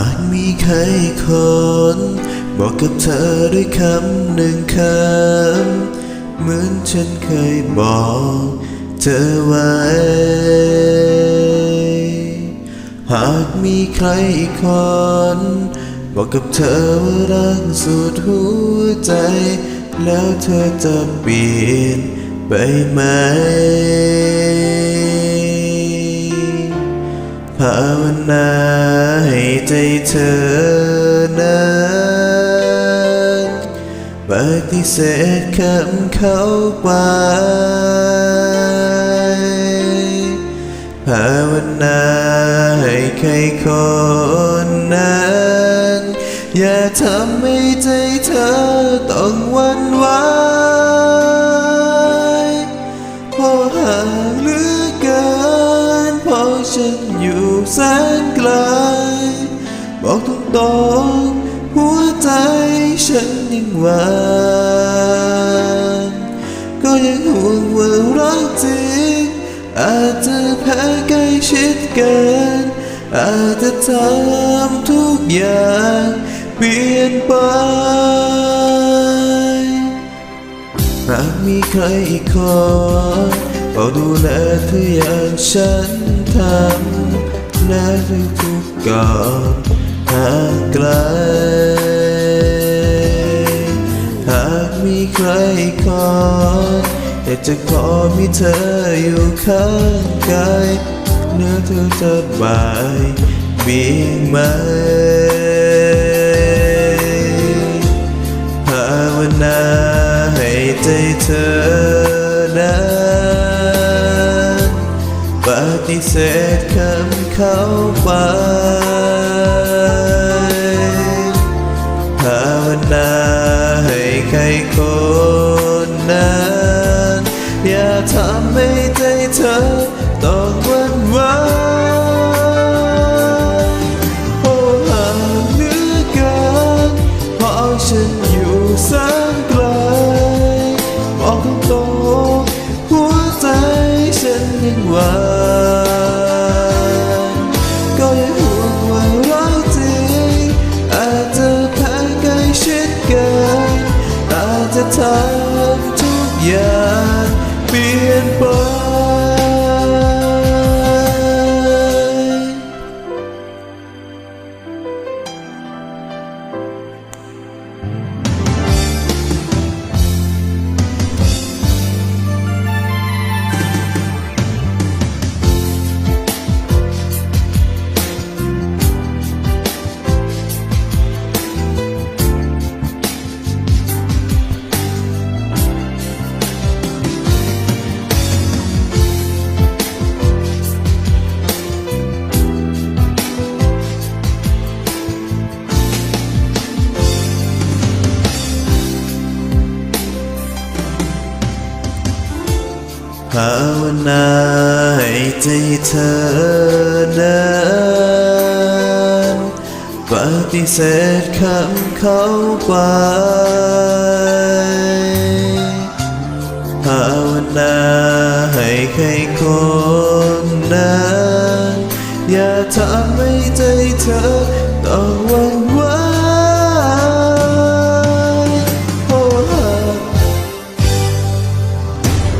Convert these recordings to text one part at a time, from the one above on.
ากมีใครคนบอกกับเธอด้วยคำหนึ่งคำเหมือนฉันเคยบอกเธอไว้ หากมีใครอีกคนบอกกับเธอว่ารักสุดหัวใจ แล้วเธอจะเปลี่ยนไปไหมภาวนา ใจเธอนั้นปฏิเสธคำเขาไปภาวนาให้ใครคนนั้น อย่าทำให้ใจเธอต้องหวันไหวเพราะห่างเหลือเกินเพราะฉันอยู่แสนไกล บอกตรงๆหัวใจฉันยังหวานก็ยังห่วงว่ารักจริงอาจจะแพ้ใกล้ชิดกันอาจจะทำทุกอย่างเปลี่ยนไปหากมีใครอีกคนเฝ้าดูแลเธออย่างฉันทำและทุกๆก่อนางไกล หากมีใครอีกคนอยากจะขอมีเธออยู่ข้างกายเนื้อเธอจะบายมีไหมภาวนาให้ใจเธอนั้นปฏิเสธคำเข้าไป ให้ใครคนนั้นอย่าทำให้ใจเธอต้องหวันไหวโอ้ห่างเหลือเกินเพราะฉันอยู่แสนไกลบอกตรงหัวใจฉันยังหวาน ทำทุกอย่างเปลี่ยนไป ภาวนาให้ใจเธอนั้นปฏิเสธคำเขาไปภาวนาให้ใครคนนั้นอย่าทำให้ใจเธอต้องวัน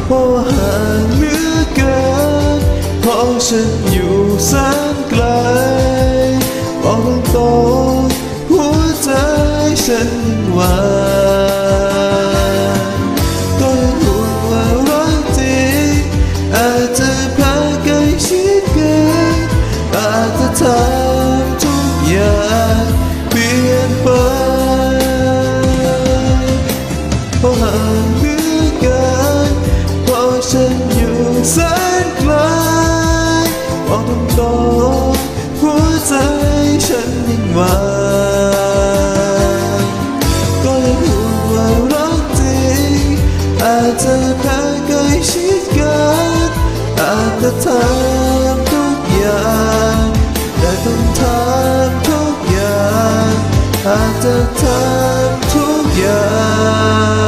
เพราะห่างเหลือเกินเพราะฉันอยู่แสนไกลบอกตรงหัวใจฉันยังหวานก็ยังห่วงว่ารักจริงอาจจะพาใกล้ชิดกันอาจจะทำาจจะทำทุกอย่าง